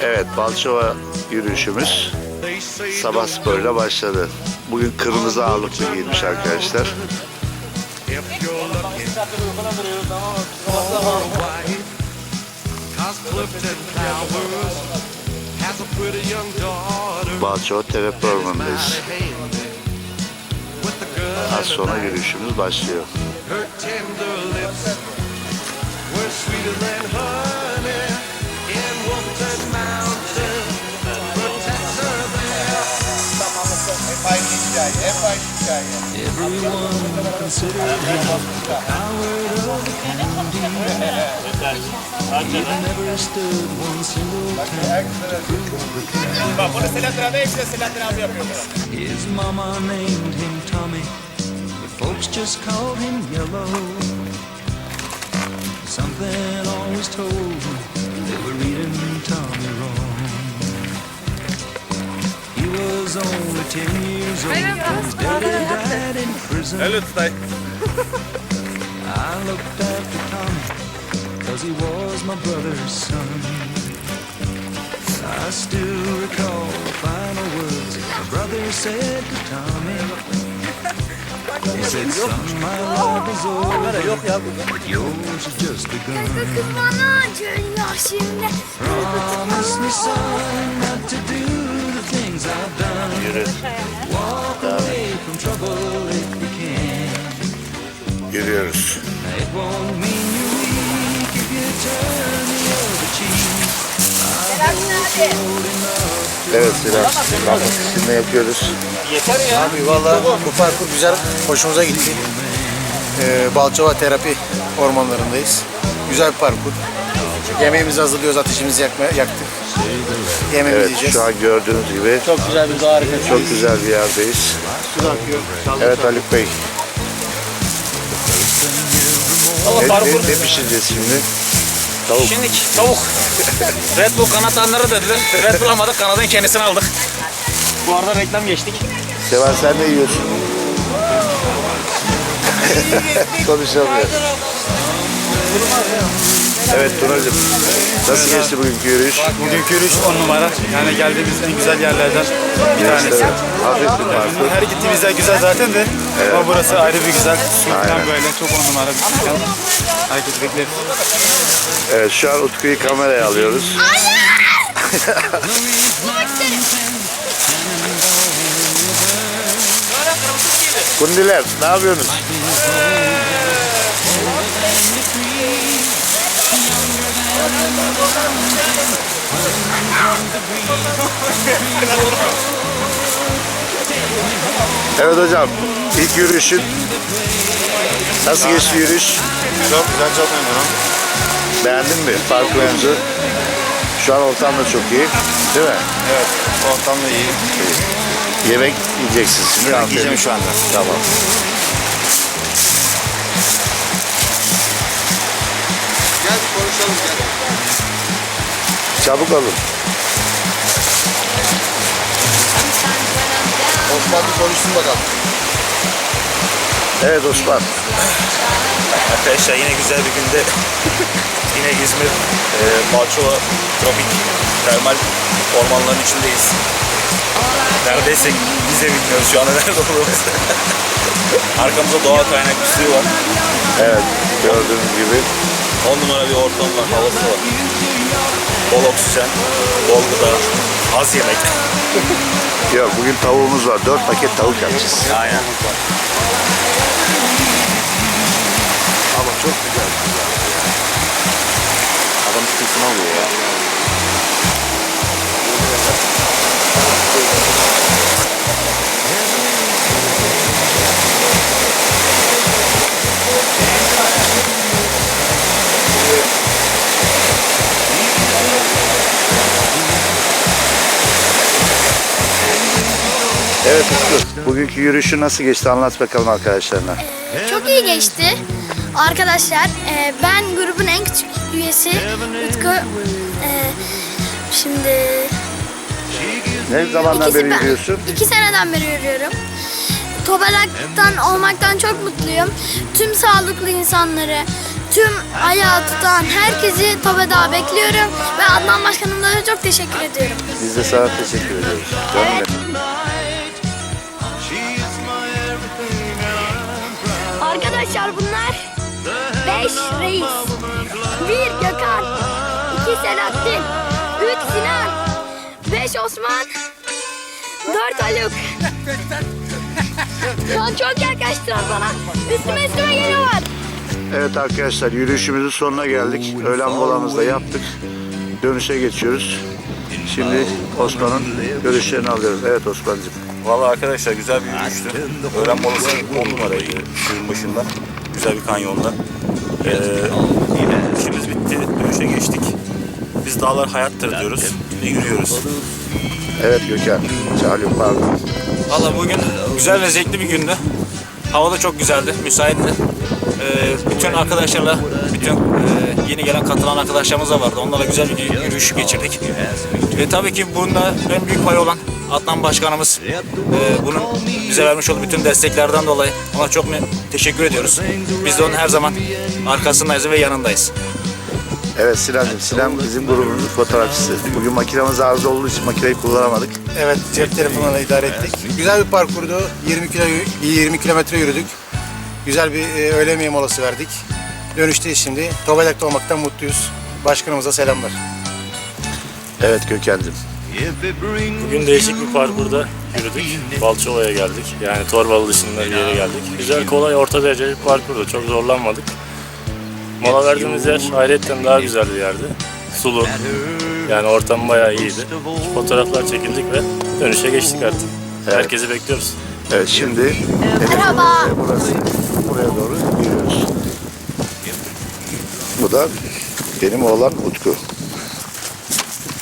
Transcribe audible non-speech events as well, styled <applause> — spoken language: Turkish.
Evet, Balçova yürüyüşümüz sabah sporuyla başladı. Bugün kırmızı ağırlıklı giymiş arkadaşlar. Balçova the good Az sonra yürüyüşümüz başlıyor. her tender lips were sweeter than honey Everyone considered him the coward of the county. He never stood one single time the. His mama named him Tommy, but folks just called him Yellow. Something always told him they were reading Tommy Öyle tutay. I looked after Tommy, cause he was my brother's son. I still recall the final words my brother said to Tommy. He said, son, my love is over, but yours has just begun. Promise me, son, not to do Yürü. Walk away from trouble if you can. Yürüyoruz. It won't mean you're weak if you turn the other cheek. Evet Sinan, kalkmak için yapıyoruz? Abi valla bu parkur güzel, hoşumuza gitti. Ee, Balçova Terapi ormanlarındayız. Güzel bir parkur. Yemeğimizi hazırlıyoruz, ateşimizi yakma, yaktık. Yemeğimizi Evet, yiyeceğiz. şu an gördüğünüz gibi Çok güzel bir doğa hareketi. çok güzel bir yerdeyiz. Evet Haluk Bey. Allah Ne, ne, ne pişireceğiz şimdi? Tavuk. Şimdi tavuk. Red Bull kanatlarları dediler. Red Bull almadık kanadın kendisini aldık. Bu arada reklam geçtik. Seval sen ne yiyorsun? <laughs> Konuşamıyor. Evet Tunacığım, nasıl geçti bugünkü yürüyüş? Bugünkü yürüyüş 10 numara. Yani geldiğimiz en güzel yerlerden bir tanesi. İşte, hafif bir parkur. Her gittiğimiz yer güzel zaten de ama burası ayrı bir güzel. Su Aynen. böyle çok 10 numara bir mekan. Herkes bekleriz. Evet şu an Utku'yu kameraya alıyoruz. <laughs> Kundiler ne yapıyorsunuz? Evet hocam ilk yürüyüşün nasıl geçti yürüyüş? Çok güzel, çok memnunum. Beğendin mi parkurumuzu? Şu an ortam da çok iyi. Değil mi? Evet, ortam da iyi. Yemek yiyeceksin şimdi. Yemek yiyeceğim şu anda. Tamam. Çabuk olun. Osman bir konuşsun bakalım. Evet Osman. Arkadaşlar yine güzel bir günde <laughs> yine İzmir e, Balçova tropik termal ormanların içindeyiz. Neredeyse biz de bilmiyoruz şu anda nerede olduğumuzu. <laughs> Arkamızda doğa kaynak bir suyu var. Evet gördüğünüz gibi. 10 numara bir ortam var, havası var. Bol oksijen, bol gıda, az yemek. <laughs> Yok bugün tavuğumuz var. 4 paket tavuk yapacağız. Aynen. Ama çok güzel. Adam sıkıntısını alıyor ya. Evet Utku. Bugünkü yürüyüşü nasıl geçti? Anlat bakalım arkadaşlarına. Çok iyi geçti. Arkadaşlar e, ben grubun en küçük üyesi Utku. E, şimdi Ne zamandan ikisi beri ben- yürüyorsun? iki seneden beri yürüyorum. Tobalak'tan olmaktan çok mutluyum. Tüm sağlıklı insanları, tüm ayağı tutan herkesi Tobedağ'a bekliyorum. Ve Adnan Başkanım'a da çok teşekkür ediyorum. Biz de sana teşekkür ediyoruz. Canım benim. 5 reis, 1 Gökhan, 2 Selahattin, 3 Sinan, 5 Osman, 4 Haluk. Şu an çok yaklaştılar bana. Üstüme üstüme geliyorlar. Evet arkadaşlar yürüyüşümüzün sonuna geldik. Öğlen molamızı da yaptık. Dönüşe geçiyoruz. Şimdi Osman'ın görüşlerini alıyoruz. Evet Osman'cığım. Valla arkadaşlar güzel bir yürüyüştü. Öğlen molası 10 numaraydı suyun başında. Güzel bir kanyonda. Ee, işimiz bitti. Dönüşe geçtik. Biz dağlar hayattır diyoruz ve yürüyoruz. Evet Gökhan. Charlie pardon. Valla bugün güzel ve zevkli bir gündü. Hava da çok güzeldi, müsaitti. Ee, bütün arkadaşlarla, bütün e, yeni gelen katılan arkadaşlarımız da vardı. Onlarla güzel bir yürüyüş geçirdik. Ve tabii ki bunda en büyük pay olan Adnan Başkanımız e, bunun bize vermiş olduğu bütün desteklerden dolayı ona çok teşekkür ediyoruz. Biz de onun her zaman arkasındayız ve yanındayız. Evet Sinan'cığım. Sinan bizim grubumuzun fotoğrafçısı. Bugün makinamız arıza olduğu için makineyi kullanamadık. Evet cep telefonuna idare ettik. Güzel bir parkurdu. 20 kilo 20 kilometre yürüdük. Güzel bir e, öğle yemeği molası verdik. Dönüşteyiz şimdi. Tobelak'ta olmaktan mutluyuz. Başkanımıza selamlar. Evet Gökhan'cığım. Bugün değişik bir parkurda yürüdük. Balçova'ya geldik. Yani Torbalı dışında bir yere geldik. Güzel, kolay, orta derece bir parkurdu. Çok zorlanmadık. Mola verdiğimiz yer hayretten daha güzel bir yerdi. Sulu. Yani ortam bayağı iyiydi. Fotoğraflar çekildik ve dönüşe geçtik artık. Herkesi bekliyoruz. Evet şimdi Merhaba. burası. Buraya doğru yürüyoruz. Bu da benim oğlan Utku.